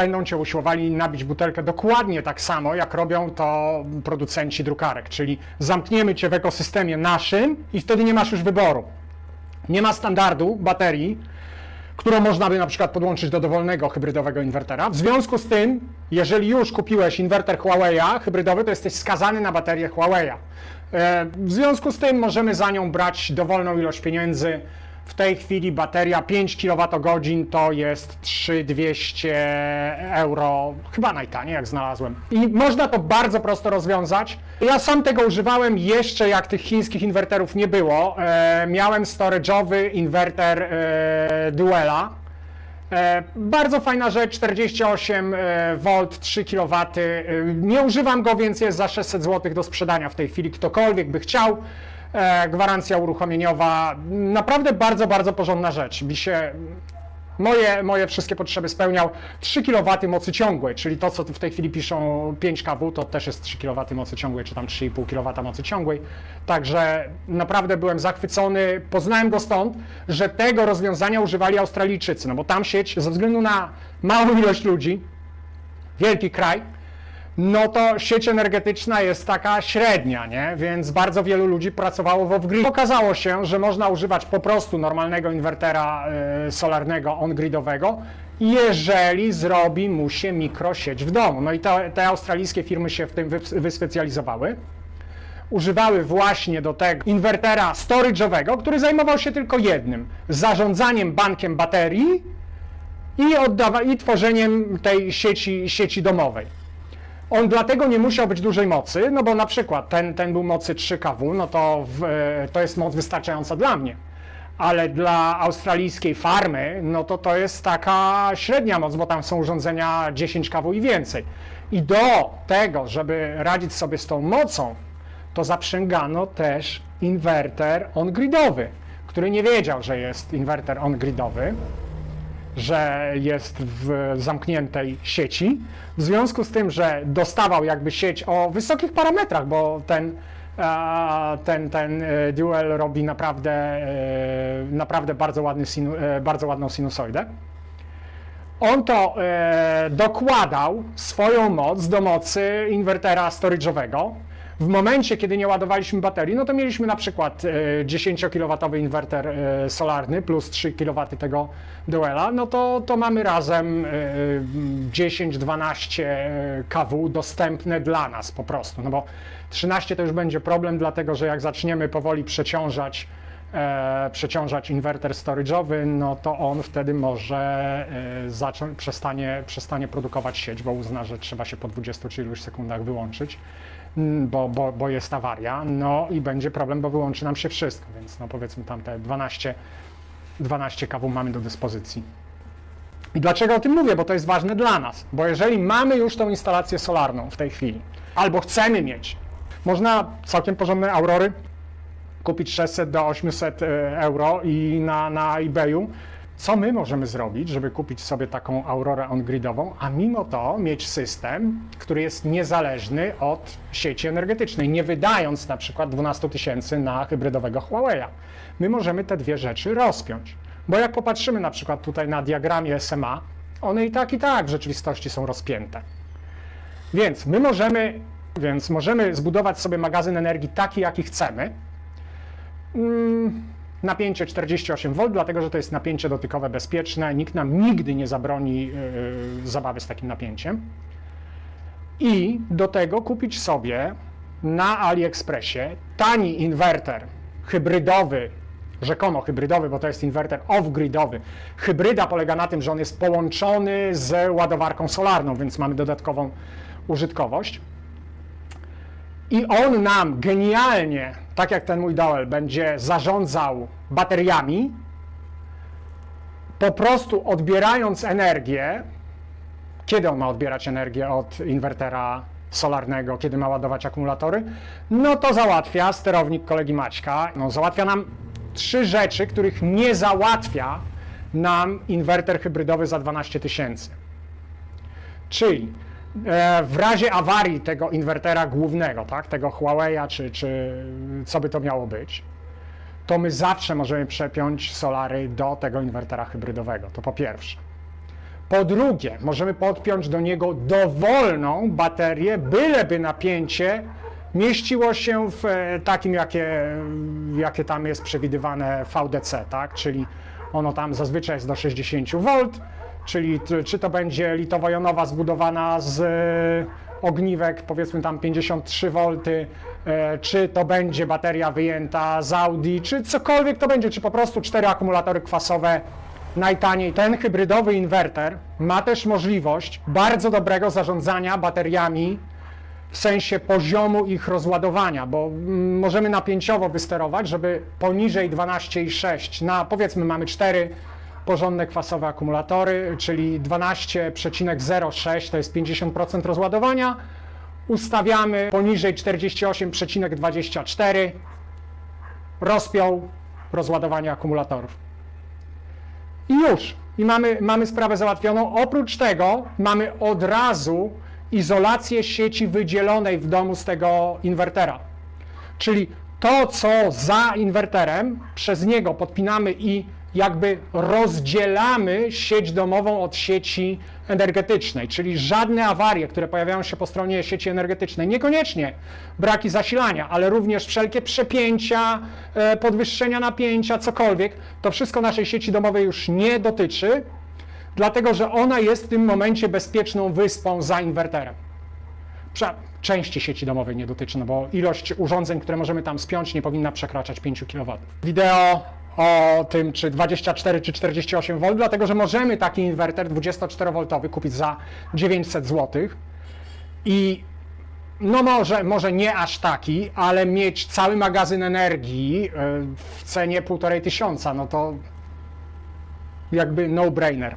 będą cię usiłowali nabić butelkę dokładnie tak samo, jak robią to producenci drukarek, czyli zamkniemy cię w ekosystemie naszym i wtedy nie masz już wyboru. Nie ma standardu baterii, którą można by na przykład podłączyć do dowolnego hybrydowego inwertera. W związku z tym, jeżeli już kupiłeś inwerter Huawei'a hybrydowy, to jesteś skazany na baterię Huawei'a. E, W związku z tym możemy za nią brać dowolną ilość pieniędzy. W tej chwili bateria 5 kWh to jest 3200 euro, chyba najtaniej jak znalazłem. I można to bardzo prosto rozwiązać. Ja sam tego używałem jeszcze jak tych chińskich inwerterów nie było. E, miałem storage'owy inwerter e, Duela. E, bardzo fajna rzecz, 48 e, V, 3 kW. Nie używam go, więc jest za 600 zł do sprzedania w tej chwili. Ktokolwiek by chciał. E, gwarancja uruchomieniowa. Naprawdę bardzo, bardzo porządna rzecz. Mi się moje, moje wszystkie potrzeby spełniał. 3 kW mocy ciągłej, czyli to, co w tej chwili piszą 5 kW, to też jest 3 kW mocy ciągłej, czy tam 3,5 kW mocy ciągłej. Także naprawdę byłem zachwycony. Poznałem go stąd, że tego rozwiązania używali Australijczycy, no bo tam sieć, ze względu na małą ilość ludzi, wielki kraj, no to sieć energetyczna jest taka średnia, nie? Więc bardzo wielu ludzi pracowało w off-grid. Okazało się, że można używać po prostu normalnego inwertera y, solarnego on-gridowego, jeżeli zrobi mu się mikrosieć w domu. No i te, te australijskie firmy się w tym wy- wyspecjalizowały. Używały właśnie do tego inwertera storage'owego, który zajmował się tylko jednym, zarządzaniem bankiem baterii i, oddawa- i tworzeniem tej sieci, sieci domowej. On dlatego nie musiał być dużej mocy, no bo na przykład ten, ten był mocy 3 kW, no to w, e, to jest moc wystarczająca dla mnie. Ale dla australijskiej farmy, no to to jest taka średnia moc, bo tam są urządzenia 10 kW i więcej. I do tego, żeby radzić sobie z tą mocą, to zaprzęgano też inwerter on-gridowy, który nie wiedział, że jest inwerter on-gridowy że jest w zamkniętej sieci. W związku z tym, że dostawał jakby sieć o wysokich parametrach, bo ten, ten, ten e, duel robi naprawdę, e, naprawdę bardzo, ładny sinu, e, bardzo ładną sinusoidę. On to dokładał swoją moc do mocy inwertera storage'owego. W momencie, kiedy nie ładowaliśmy baterii, no to mieliśmy na przykład e, 10 kW inwerter e, solarny plus 3 kW tego duela, no to, to mamy razem e, 10-12 kW dostępne dla nas po prostu, no bo 13 to już będzie problem, dlatego że jak zaczniemy powoli przeciążać e, inwerter storage'owy, no to on wtedy może e, przestanie, przestanie produkować sieć, bo uzna, że trzeba się po 20 czy iluś sekundach wyłączyć, mm, bo, bo, bo jest awaria, no i będzie problem, bo wyłączy nam się wszystko, więc no powiedzmy tam te 12, 12 kW mamy do dyspozycji. I dlaczego o tym mówię? Bo to jest ważne dla nas. Bo jeżeli mamy już tą instalację solarną w tej chwili, albo chcemy mieć, można całkiem porządne aurory kupić 600 do 800 e, euro i na, na eBayu. Co my możemy zrobić, żeby kupić sobie taką aurorę on-gridową, a mimo to mieć system, który jest niezależny od sieci energetycznej, nie wydając na przykład 12 tysięcy na hybrydowego Huawei'a. My możemy te dwie rzeczy rozpiąć. Bo jak popatrzymy na przykład tutaj na diagramie SMA, one i tak, i tak w rzeczywistości są rozpięte. Więc my możemy, więc możemy zbudować sobie magazyn energii taki, jaki chcemy. Mm, Napięcie 48 V, dlatego że to jest napięcie dotykowe bezpieczne. Nikt nam nigdy nie zabroni yy, zabawy z takim napięciem. I do tego kupić sobie na AliExpressie tani inwerter hybrydowy, rzekomo hybrydowy, bo to jest inwerter off-gridowy. Hybryda polega na tym, że on jest połączony z ładowarką solarną, więc mamy dodatkową użytkowość. I on nam genialnie, tak jak ten mój Doel, będzie zarządzał bateriami, po prostu odbierając energię. Kiedy on ma odbierać energię od inwertera solarnego, kiedy ma ładować akumulatory? No to załatwia sterownik kolegi Maćka. No, załatwia nam trzy rzeczy, których nie załatwia nam inwerter hybrydowy za 12 tysięcy. Czyli w razie awarii tego inwertera głównego, tak, tego Huawei'a, czy, czy co by to miało być, to my zawsze możemy przepiąć solary do tego inwertera hybrydowego. To po pierwsze. Po drugie, możemy podpiąć do niego dowolną baterię, byleby napięcie mieściło się w e, takim, jakie, jakie tam jest przewidywane VDC, tak? Czyli ono tam zazwyczaj jest do 60 V, czyli czy to będzie litowo-jonowa zbudowana z e, ogniwek, powiedzmy tam 53 V, e, czy to będzie bateria wyjęta z Audi, czy cokolwiek to będzie, czy po prostu cztery akumulatory kwasowe najtaniej. Ten hybrydowy inwerter ma też możliwość bardzo dobrego zarządzania bateriami w sensie poziomu ich rozładowania, bo mm, możemy napięciowo wysterować, żeby poniżej 12,6 na powiedzmy mamy 4 porządne kwasowe akumulatory, czyli 12,06 to jest 50% rozładowania. Ustawiamy poniżej 48,24 rozpiął rozładowanie akumulatorów. I już. I mamy, mamy sprawę załatwioną. Oprócz tego mamy od razu izolację sieci wydzielonej w domu z tego inwertera. Czyli to, co za inwerterem, przez niego podpinamy i jakby rozdzielamy sieć domową od sieci energetycznej, czyli żadne awarie, które pojawiają się po stronie sieci energetycznej, niekoniecznie braki zasilania, ale również wszelkie przepięcia, e, podwyższenia napięcia, cokolwiek, to wszystko naszej sieci domowej już nie dotyczy, dlatego że ona jest w tym momencie bezpieczną wyspą za inwerterem. Części sieci domowej nie dotyczy, no bo ilość urządzeń, które możemy tam spiąć, nie powinna przekraczać 5 kW. Wideo o tym, czy 24 czy 48 V, dlatego że możemy taki inwerter 24V kupić za 900 zł i no może, może nie aż taki, ale mieć cały magazyn energii yy, w cenie 1,5 tysiąca, no to jakby no-brainer.